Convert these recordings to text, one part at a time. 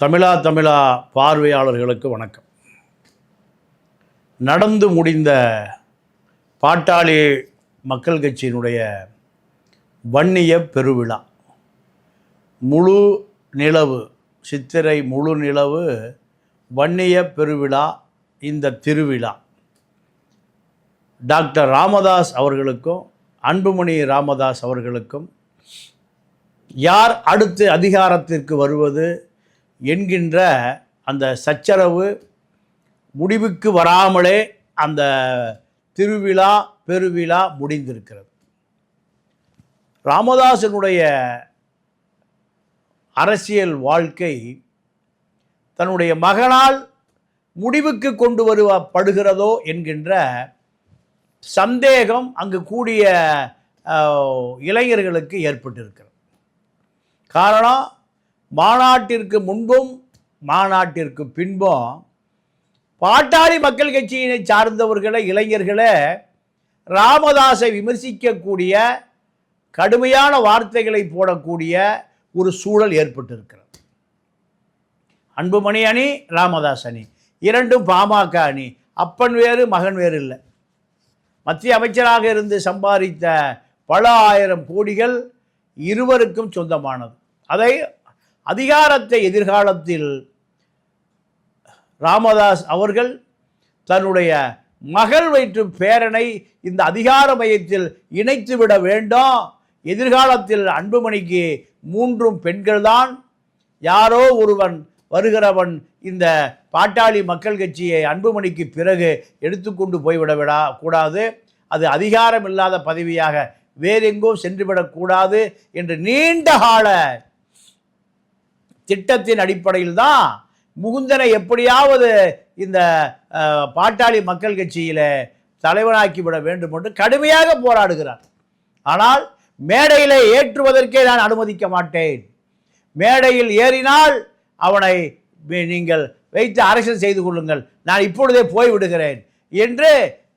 தமிழா தமிழா பார்வையாளர்களுக்கு வணக்கம். நடந்து முடிந்த பாட்டாளி மக்கள் கட்சியினுடைய வன்னிய பெருவிழா. முழு நிலவு சித்திரை முழு நிலவு வன்னிய பெருவிழா இந்த திருவிழா. டாக்டர் ராமதாஸ் அவர்களுக்கும் அன்புமணி ராமதாஸ் அவர்களுக்கும் யார் அடுத்து அதிகாரத்திற்கு வருவது என்கின்ற அந்த சச்சரவு முடிவுக்கு வராமலே அந்த திருவிழா பெருவிழா முடிந்திருக்கிறது. ராமதாசனுடைய அரசியல் வாழ்க்கை தன்னுடைய மகனால் முடிவுக்கு கொண்டு வருவப்படுகிறதோ என்கின்ற சந்தேகம் அங்கு கூடிய இளைஞர்களுக்கு ஏற்பட்டிருக்கிறது. காரணம் மாநாட்டிற்கு முன்பும் மாநாட்டிற்கு பின்பும் பாட்டாளி மக்கள் கட்சியினை சார்ந்தவர்களை இளைஞர்களே ராமதாஸை விமர்சிக்கக்கூடிய கடுமையான வார்த்தைகளை போடக்கூடிய ஒரு சூழல் ஏற்பட்டிருக்கிறது. அன்புமணி அணி ராமதாஸ் அணி. இரண்டும் பாமக அணி. அப்பன் வேறு மகன் வேறு இல்லை. மத்திய அமைச்சராக இருந்து சம்பாதித்த பல ஆயிரம் கோடிகள் இருவருக்கும் சொந்தமானது. அதை அதிகாரத்தை எதிர்காலத்தில் ராமதாஸ் அவர்கள் தன்னுடைய மகள் வயிற்று பேரனை இந்த அதிகார மையத்தில் இணைத்துவிட வேண்டும். எதிர்காலத்தில் அன்புமணிக்கு மூன்றும் பெண்கள்தான். யாரோ ஒருவன் வருகிறவன் இந்த பாட்டாளி மக்கள் கட்சியை அன்புமணிக்கு பிறகு எடுத்துக்கொண்டு போய்விட விடா கூடாது. அது அதிகாரம் இல்லாத பதவியாக வேறெங்கோ சென்றுவிடக்கூடாது என்று நீண்ட கால திட்டத்தின் அடிப்படையில் தான் முகுந்தனை எப்படியாவது இந்த பாட்டாளி மக்கள் கட்சியில் தலைவனாக்கி விட வேண்டும் என்று கடுமையாக போராடுகிறார். ஆனால் மேடையில் ஏற்றுவதற்கே நான் அனுமதிக்க மாட்டேன். மேடையில் ஏறினால் அவனை நீங்கள் வைத்து அரசியல் செய்து கொள்ளுங்கள். நான் இப்பொழுதே போய் விடுகிறேன் என்று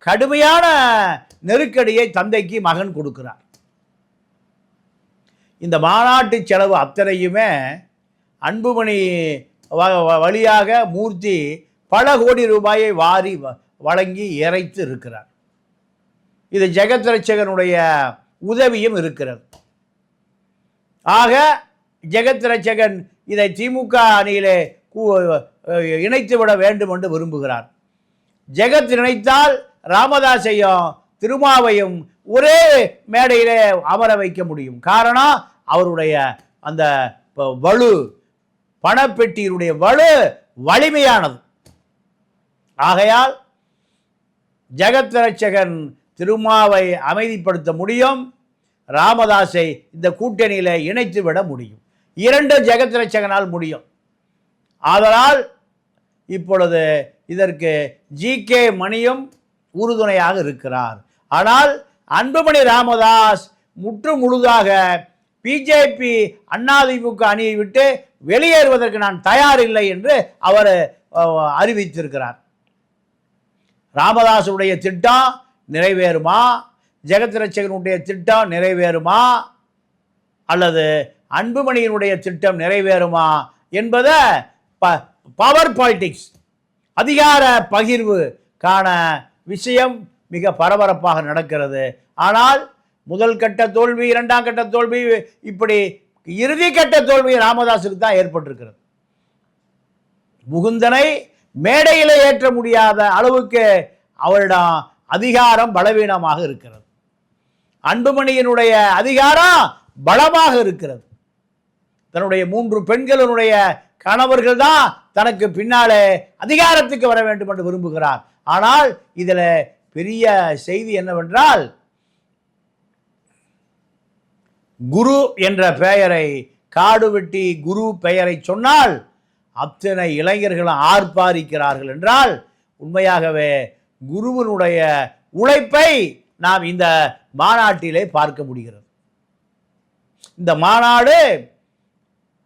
கடுமையான நெருக்கடியை தந்தைக்கு மகன் கொடுக்கிறார். இந்த மாநாட்டு செலவு அத்தனையுமே அன்புமணி வ- வ- வழியாக மூர்த்தி பல கோடி ரூபாயை வாரி வ- வழங்கி இறைத்து இருக்கிறார். இது ஜெகத் ரட்சகனுடைய உதவியும் இருக்கிறது. ஆக ஜெகத் ரட்சகன் இதை திமுக அணியிலே இணைத்து விட வேண்டும் என்று விரும்புகிறார். ஜெகத் நினைத்தால் ராமதாஸையும் திருமாவையும் ஒரே மேடையிலே அமர வைக்க முடியும். காரணம் அவருடைய அந்த வலு பணப்பெட்டியினுடைய வலு வலிமையானது. ஆகையால் ஜெகத்ரட்சகன் திருமாவை அமைதிப்படுத்த முடியும். ராமதாஸை இந்த கூட்டணியில் இணைத்து விட முடியும். இரண்டு ஜெகத் ரட்சகனால் முடியும். ஆதலால் இப்பொழுது இதற்கு ஜி கே மணியும் உறுதுணையாக இருக்கிறார். ஆனால் அன்புமணி ராமதாஸ் முற்று முழுதாக பிஜேபி அதிமுக அணியை விட்டு வெளியேறுவதற்கு நான் தயார் இல்லை என்று அவர் அறிவித்திருக்கிறார். ராமதாசுடைய திட்டம் நிறைவேறுமா? ஜெகத் ரட்சகனுடைய திட்டம் நிறைவேறுமா? அல்லது அன்புமணியினுடைய திட்டம் நிறைவேறுமா? என்பதை ப பவர் பாலிட்டிக்ஸ் அதிகார பகிர்வு காண விஷயம் மிக பரபரப்பாக நடக்கிறது. ஆனால் முதல் கட்ட தோல்வி இரண்டாம் கட்ட தோல்வி இப்படி இறுதி கட்ட தோல்வி ராமதாஸுக்கு தான் ஏற்பட்டிருக்கிறது. முகுந்தனை மேடையிலே ஏற்ற முடியாத அளவுக்கு அவரிடம் அதிகாரம் பலவீனமாக இருக்கிறது. அன்புமணியினுடைய அதிகாரம் பலமாக இருக்கிறது. தன்னுடைய மூன்று பெண்களினுடைய கணவர்கள் தான் தனக்கு பின்னாலே அதிகாரத்துக்கு வர வேண்டும் என்று விரும்புகிறார். ஆனால் இதில் பெரிய செய்தி என்னவென்றால் குரு என்ற பெயரை காடு வெட்டி குரு பெயரை சொன்னால் அத்தனை இளைஞர்களும் ஆர்ப்பாரிக்கிறார்கள் என்றால் உண்மையாகவே குருவினுடைய உழைப்பை நாம் இந்த மாநாட்டிலே பார்க்க முடிகிறது. இந்த மாநாடு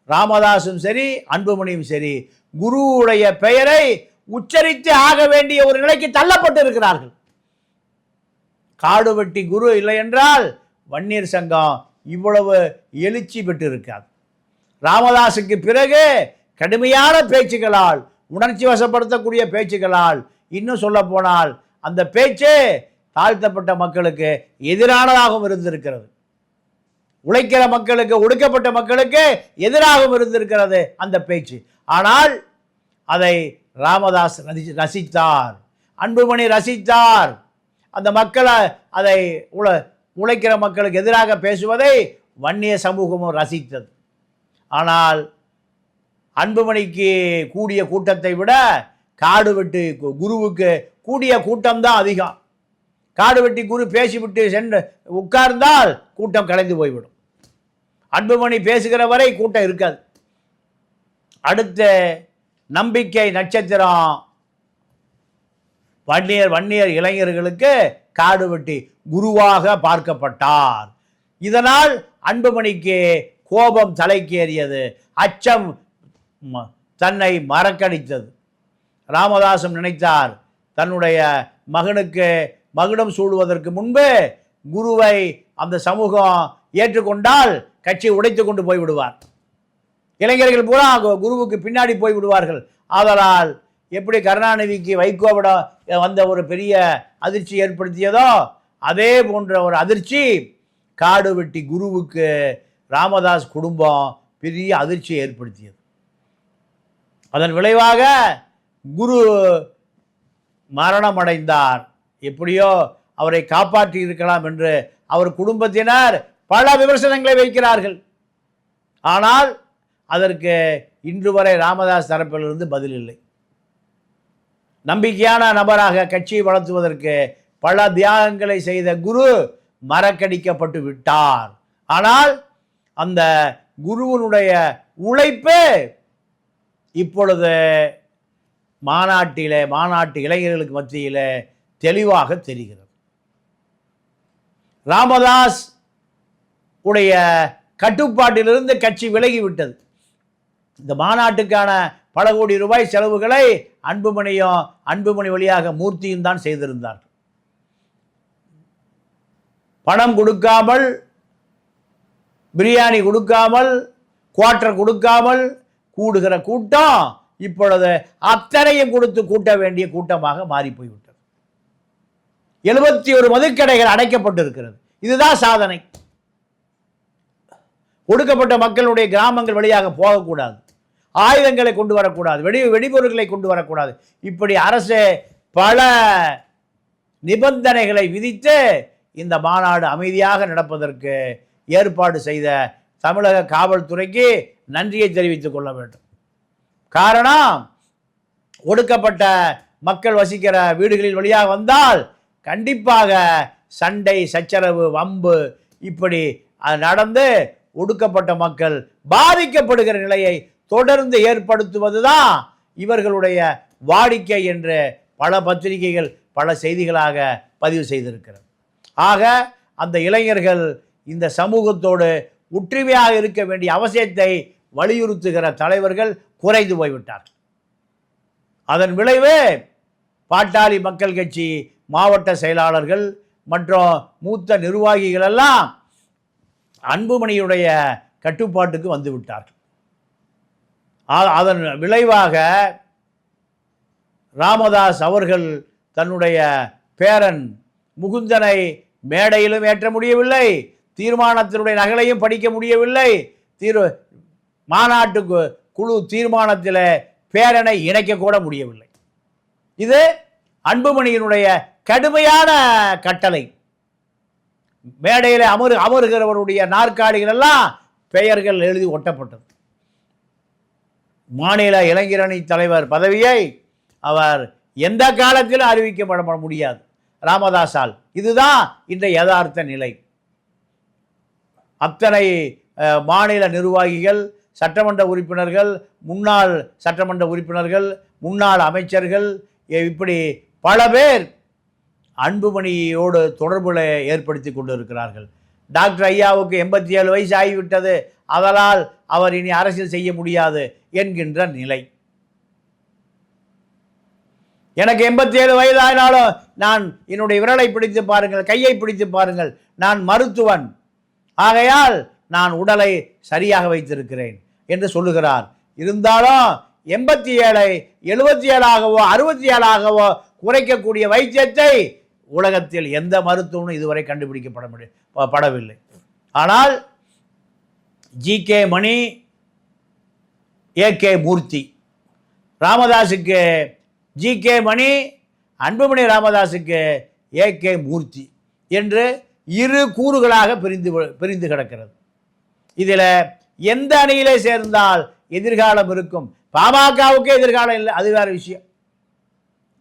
ராமதாசும் சரி அன்புமணியும் சரி குருவுடைய பெயரை உச்சரித்து ஆக வேண்டிய ஒரு நிலைக்கு தள்ளப்பட்டு இருக்கிறார்கள் காடு வெட்டி குரு இல்லை என்றால் வன்னியர் சங்கம் இவ்வளவு எழுச்சி பெற்று இருக்காது ராமதாஸுக்கு பிறகு கடுமையான பேச்சுகளால் உணர்ச்சி வசப்படுத்தக்கூடிய பேச்சுகளால் இன்னும் சொல்ல போனால் அந்த பேச்சு தாழ்த்தப்பட்ட மக்களுக்கு எதிரானதாகவும் இருந்திருக்கிறது. உழைக்கிற மக்களுக்கு ஒடுக்கப்பட்ட மக்களுக்கு எதிராகவும் இருந்திருக்கிறது அந்த பேச்சு. ஆனால் அதை ராமதாஸ் ரசித்தார். அன்புமணி ரசித்தார். அந்த மக்களை அதை உழ உழைக்கிற மக்களுக்கு எதிராக பேசுவதை வன்னிய சமூகமும் ரசித்தது. ஆனால் அன்புமணிக்கு கூடிய கூட்டத்தை விட காடு வெட்டு கு- குருவுக்கு கூடிய கூட்டம்தான் அதிகம். காடு வெட்டி குரு பேசிவிட்டு சென்று உட்கார்ந்தால் கூட்டம் கலைந்து போய்விடும். அன்புமணி பேசுகிற வரை கூட்டம் இருக்காது. அடுத்த நம்பிக்கை நட்சத்திரம் வன்னியர் வன்னியர் இளைஞர்களுக்கு காடு வெட்டி குருவாக பார்க்கப்பட்டார். இதனால் அன்புமணிக்கு கோபம் தலைக்கேறியது. அச்சம் ம- தன்னை மறக்கடித்தது. ராமதாசம் நினைத்தார் தன்னுடைய மகனுக்கு மகுடம் சூடுவதற்கு முன்பு குருவை அந்த சமூகம் ஏற்றுக்கொண்டால் கட்சி உடைத்து கொண்டு போய் விடுவார் இளைஞர்கள் பூரா குருவுக்கு பின்னாடி போய் விடுவார்கள் ஆதலால் எப்படி கருணாநிதிக்கு வைகோவிட வந்த ஒரு பெரிய அதிர்ச்சி ஏற்படுத்தியதோ அதே போன்ற ஒரு அதிர்ச்சி காடு வெட்டி குருவுக்கு ராமதாஸ் குடும்பம் பெரிய அதிர்ச்சியை ஏற்படுத்தியது. அதன் விளைவாக குரு மரணமடைந்தார். எப்படியோ அவரை காப்பாற்றி இருக்கலாம் என்று அவர் குடும்பத்தினர் பல விமர்சனங்களை வைக்கிறார்கள். ஆனால் அதற்கு இன்று வரை ராமதாஸ் தரப்பிலிருந்து பதில் இல்லை. நம்பிக்கையான நபராக கட்சியை வளர்த்துவதற்கு பல தியாகங்களை செய்த குரு மறக்கடிக்கப்பட்டு விட்டார். ஆனால் அந்த குருவினுடைய உழைப்பு இப்பொழுது மாநாட்டிலே மாநாட்டு இளைஞர்களுக்கு மத்தியில் தெளிவாக தெரிகிறது. ராமதாஸ் உடைய கட்டுப்பாட்டிலிருந்து கட்சி விலகிவிட்டது. இந்த மாநாட்டுக்கான பல கோடி ரூபாய் செலவுகளை அன்புமணியும் அன்புமணி வழியாக மூர்த்தியும் தான் செய்திருந்தார். பணம் கொடுக்காமல் பிரியாணி கொடுக்காமல் குவார்ட்டர் கொடுக்காமல் கூடுகிற கூட்டம் இப்பொழுது அத்தனையும் கொடுத்து கூட்ட வேண்டிய கூட்டமாக மாறி போய்விட்டது எழுபத்தி ஒரு மதுக்கடைகள் அடைக்கப்பட்டிருக்கிறது. இதுதான் சாதனை. ஒடுக்கப்பட்ட மக்களுடைய கிராமங்கள் வழியாக போகக்கூடாது. ஆயுதங்களை கொண்டு வரக்கூடாது. வெடி வெடிபொருட்களை கொண்டு வரக்கூடாது. இப்படி அரசு பல நிபந்தனைகளை விதித்து இந்த மாநாடு அமைதியாக நடப்பதற்கு ஏற்பாடு செய்த தமிழக காவல்துறைக்கு நன்றியை தெரிவித்துக் கொள்ள வேண்டும். காரணம் ஒடுக்கப்பட்ட மக்கள் வசிக்கிற வீடுகளில் வழியாக வந்தால் கண்டிப்பாக சண்டை சச்சரவு வம்பு இப்படி அது நடந்து ஒடுக்கப்பட்ட மக்கள் பாதிக்கப்படுகிற நிலையை தொடர்ந்து ஏற்படுத்துவதுதான் இவர்களுடைய வாடிக்கை என்று பல பத்திரிகைகள் பல செய்திகளாக பதிவு செய்திருக்கிறது. ஆக அந்த இளைஞர்கள் இந்த சமூகத்தோடு ஒற்றுமையாக இருக்க வேண்டிய அவசியத்தை வலியுறுத்துகிற தலைவர்கள் குறைந்து போய்விட்டார்கள். அதன் விளைவு பாட்டாளி மக்கள் கட்சி மாவட்ட செயலாளர்கள் மற்றும் மூத்த நிர்வாகிகள் எல்லாம் அன்புமணியுடைய கட்டுப்பாட்டுக்கு வந்துவிட்டார்கள் அதன் விளைவாக ராமதாஸ் அவர்கள் தன்னுடைய பேரன் முகுந்தனை மேடையிலும் ஏற்ற முடியவில்லை தீர்மானத்தினுடைய நகலையும் படிக்க முடியவில்லை. தீர் மாநாட்டு கு- குழு தீர்மானத்தில் பேரனை இணைக்கக்கூட முடியவில்லை. இது அன்புமணியினுடைய கடுமையான கட்டளை. மேடையில் அமரு அமருகிறவருடைய நாற்காலிகள் எல்லாம் பெயர்கள் எழுதி ஒட்டப்பட்டது. மாநில இளைஞரணி தலைவர் பதவியை அவர் எந்த காலத்திலும் அறிவிக்கப்பட முடியாது. ராமதாசால். இதுதான் இந்த யதார்த்த நிலை. அத்தனை மாநில நிர்வாகிகள் சட்டமன்ற உறுப்பினர்கள் முன்னாள் சட்டமன்ற உறுப்பினர்கள் முன்னாள் அமைச்சர்கள் இப்படி பல பேர் அன்புமணியோடு தொடர்புல ஏற்படுத்தி கொண்டு இருக்கிறார்கள் டாக்டர் ஐயாவுக்கு எண்பத்தி ஏழு வயசு ஆகிவிட்டது. அதனால் அவர் இனி அரசியல் செய்ய முடியாது என்கின்ற நிலை. எனக்கு எண்பத்தி ஏழு வயதானாலும் நான் என்னுடைய விரலை பிடித்து பாருங்கள் கையை பிடித்து பாருங்கள் நான் மருத்துவன். ஆகையால் நான் உடலை சரியாக வைத்திருக்கிறேன் என்று சொல்லுகிறார். இருந்தாலும் எண்பத்தி ஏழை எழுபத்தி ஏழாகவோ அறுபத்தி ஏழாகவோ குறைக்கக்கூடிய வைத்தியத்தை உலகத்தில் எந்த மருத்துவமும் இதுவரை கண்டுபிடிக்கப்பட ப- படவில்லை. ஆனால் G K Mani A K Moorthy. ராமதாஸுக்கு G K Mani Anbumani ராமதாஸுக்கு ஏ கே மூர்த்தி என்று இரு கூறுகளாக பிரிந்து பிரிந்து கிடக்கிறது. இதில் எந்த அணியிலே சேர்ந்தால் எதிர்காலம் இருக்கும்? பாமகவுக்கு எதிர்காலம் இல்லை அது வேறு விஷயம்.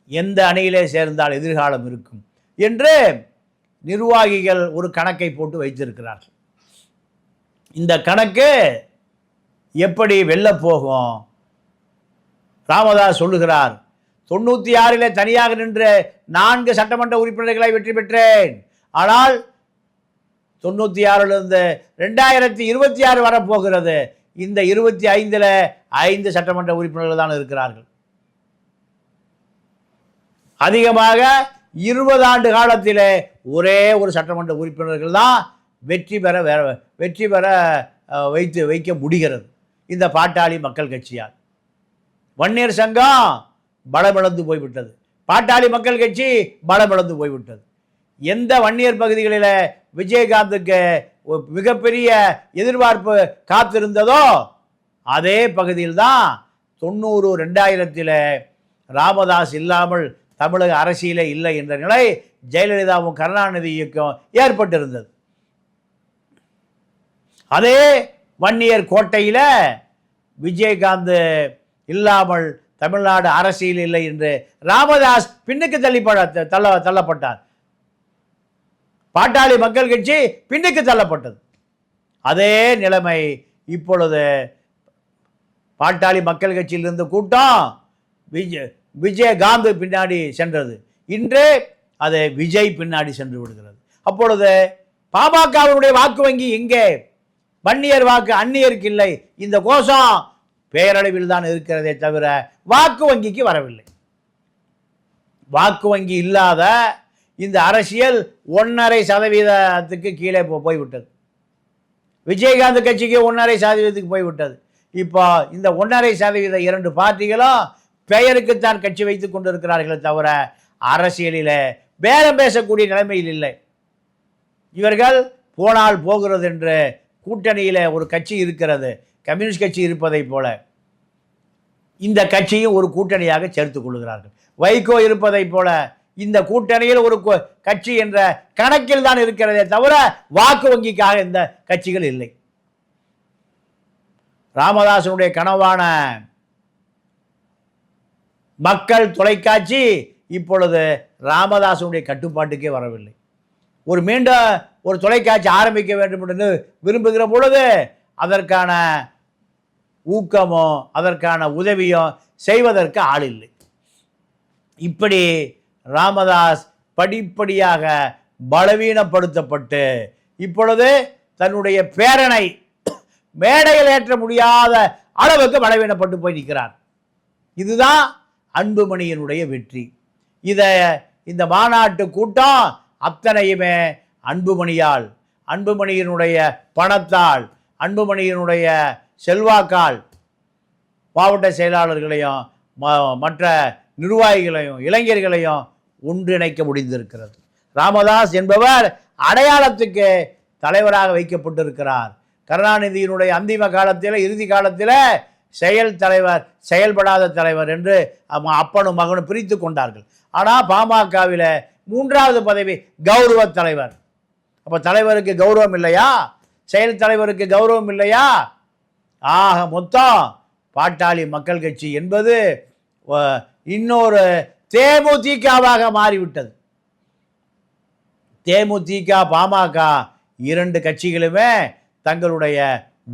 எந்த அணியிலே சேர்ந்தால் எதிர்காலம் இருக்கும்? என்று நிர்வாகிகள் ஒரு கணக்கை போட்டு வைத்திருக்கிறார்கள். இந்த கணக்கு எப்படி வெல்ல போகும்? ராமதாஸ் சொல்லுகிறார் தொண்ணூற்றி ஆறில் தனியாக நின்று நான்கு சட்டமன்ற உறுப்பினர்களை வெற்றி பெற்றேன். ஆனால் தொண்ணூற்றி ஆறிலிருந்து ரெண்டாயிரத்தி இருபத்தி ஆறு வரப்போகிறது. இந்த இருபத்தி ஐந்தில் ஐந்து சட்டமன்ற உறுப்பினர்கள் தான் இருக்கிறார்கள். அதிகமாக இருபது ஆண்டு காலத்தில் ஒரே ஒரு சட்டமன்ற உறுப்பினர்கள் தான் வெற்றி பெற வேற வெற்றி பெற வைத்து வைக்க முடிகிறது. இந்த பாட்டாளி மக்கள் கட்சியால். வன்னியர் சங்கம் பலமிழந்து போய்விட்டது. பாட்டாளி மக்கள் கட்சி பலமிழந்து போய்விட்டது. எந்த வன்னியர் பகுதிகளில் விஜயகாந்துக்கு மிகப்பெரிய எதிர்பார்ப்பு காத்திருந்ததோ அதே பகுதியில் தான் தொண்ணூறு ரெண்டாயிரத்தில் ராமதாஸ் இல்லாமல் தமிழக அரசியலே இல்லை என்ற நிலை ஜெயலலிதாவும் கருணாநிதிக்கும் ஏற்பட்டிருந்தது. அதே வன்னியர் கோட்டையில் விஜயகாந்த் இல்லாமல் தமிழ்நாடு அரசியல் இல்லை என்று ராமதாஸ் பின்னுக்கு தள்ளிப்பட தள்ள தள்ளப்பட்டார். பாட்டாளி மக்கள் கட்சி பின்னுக்கு தள்ளப்பட்டது. அதே நிலைமை இப்பொழுது பாட்டாளி மக்கள் கட்சியில் இருந்த கூட்டம் விஜய் விஜயகாந்த் பின்னாடி சென்றது. இன்று அது விஜய் பின்னாடி சென்று விடுகிறது. அப்பொழுது பாமகவினுடைய வாக்கு வங்கி எங்கே? வன்னியர் வாக்கு அந்நியருக்கு இல்லை. இந்த கோஷம் பேரளவில் தான் இருக்கிறதே தவிர வாக்கு வங்கிக்கு வரவில்லை. வாக்கு வங்கி இல்லாத இந்த அரசியல் ஒன்றரை சதவீதத்துக்கு கீழே போ- போய்விட்டது. விஜயகாந்த் கட்சிக்கு ஒன்றரை சதவீதத்துக்கு போய்விட்டது. இப்போ இந்த ஒன்றரை சதவீத இரண்டு பார்ட்டிகளும் பெயருக்குத்தான் கட்சி வைத்து கொண்டிருக்கிறார்களே தவிர அரசியலில் பேரம் பேசக்கூடிய நிலைமையில் இல்லை. இவர்கள் போனால் போகிறது என்று கூட்டணியில் ஒரு கட்சி இருக்கிறது கம்யூனிஸ்ட் கட்சி இருப்பதைப் போல இந்த கட்சியும் ஒரு கூட்டணியாக சேர்த்து கொள்கிறார்கள். வைகோ இருப்பதைப் போல இந்த கூட்டணியில் ஒரு கட்சி என்ற கணக்கில் தான் இருக்கிறதே தவிர வாக்கு வங்கிக்காக இந்த கட்சிகள் இல்லை. ராமதாசனுடைய கனவான மக்கள் தொலைக்காட்சி இப்பொழுது ராமதாசனுடைய கட்டுப்பாட்டுக்கே வரவில்லை. ஒரு மீண்டும் ஒரு தொலைக்காட்சி ஆரம்பிக்க வேண்டும் என்று விரும்புகிற பொழுது அதற்கான ஊக்கமோ அதற்கான உதவியோ செய்வதற்கு ஆள் இல்லை. இப்படி ராமதாஸ் படிப்படியாக பலவீனப்படுத்தப்பட்டு இப்பொழுது தன்னுடைய பேரனை மேடையில் ஏற்ற முடியாத அளவுக்கு பலவீனப்பட்டு போய் நிற்கிறார். இதுதான் அன்புமணியினுடைய வெற்றி. இதை இந்த மாநாட்டு கூட்டம் அத்தனையுமே அன்புமணியால் அன்புமணியினுடைய பணத்தால் அன்புமணியினுடைய செல்வாக்கால் மாவட்ட செயலாளர்களையும் ம- மற்ற நிர்வாகிகளையும் இளைஞர்களையும் ஒன்றிணைக்க முடிந்திருக்கிறது. ராமதாஸ் என்பவர் அடையாளத்துக்கு தலைவராக வைக்கப்பட்டிருக்கிறார். கருணாநிதியினுடைய அந்திம காலத்தில் இறுதி காலத்தில் செயல் தலைவர் செயல்படாத தலைவர் என்று அப்பனும் மகனும் பிரித்து கொண்டார்கள். ஆனால் பாமகவில் மூன்றாவது பதவி கௌரவ தலைவர். அப்போ தலைவருக்கு கௌரவம் இல்லையா? செயல் தலைவருக்கு கௌரவம் இல்லையா? ஆக மொத்தம் பாட்டாளி மக்கள் கட்சி என்பது இன்னொரு தேமுதிகவாக மாறிவிட்டது. தேமுதிக பாமக இரண்டு கட்சிகளுமே தங்களுடைய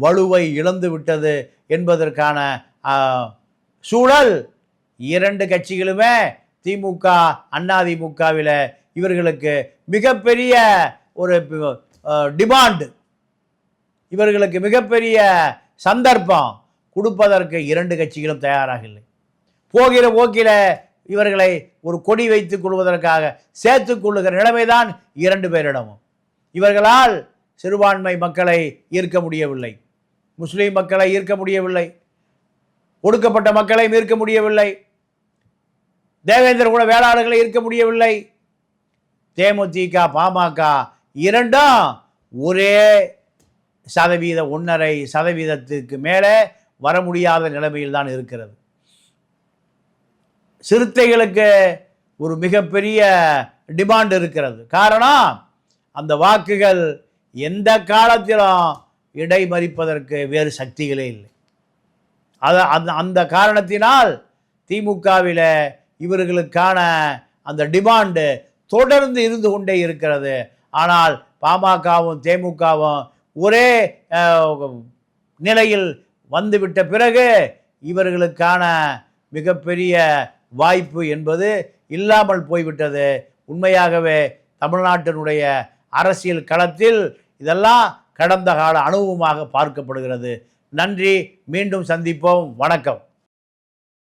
வலுவை இழந்து விட்டது என்பதற்கான சூழல். இரண்டு கட்சிகளுமே திமுக அதிமுகவில் இவர்களுக்கு மிகப்பெரிய ஒரு டிமாண்ட் இவர்களுக்கு மிகப்பெரிய சந்தர்ப்பம். கொடுப்பதற்கு இரண்டு கட்சிகளும் தயாராக இல்லை. போகிற போக்கில இவர்களை ஒரு கொடி வைத்துக் கொள்வதற்காக சேர்த்து கொள்ளுகிற நிலைமைதான் இரண்டு பேரிடமும். இவர்களால் சிறுபான்மை மக்களை ஈர்க்க முடியவில்லை. முஸ்லீம் மக்களை ஈர்க்க முடியவில்லை. ஒடுக்கப்பட்ட மக்களை ஈர்க்க முடியவில்லை. தேவேந்திர குல வேளாளர்களை இருக்க முடியவில்லை. தேமுதிக பாமக இரண்டும் ஒரே சதவீத ஒன்றரை சதவீதத்துக்கு மேலே வர முடியாத நிலைமையில் தான் இருக்கிறது. சிறுத்தைகளுக்கு ஒரு மிகப்பெரிய டிமாண்ட் இருக்கிறது. காரணம் அந்த வாக்குகள் எந்த காலத்திலும் இடைமறிப்பதற்கு வேறு சக்திகளே இல்லை. அதை அந்த அந்த காரணத்தினால் திமுகவில் இவர்களுக்கான அந்த டிமாண்டு தொடர்ந்து இருந்து கொண்டே இருக்கிறது. ஆனால் பாமகவும் தேமுகவும் ஒரே நிலையில் வந்துவிட்ட பிறகு இவர்களுக்கான மிகப்பெரிய வாய்ப்பு என்பது இல்லாமல் போய்விட்டது. உண்மையாகவே தமிழ்நாட்டினுடைய அரசியல் களத்தில் இதெல்லாம் கடந்த கால அனுபவமாக பார்க்கப்படுகிறது. நன்றி. மீண்டும் சந்திப்போம். வணக்கம்.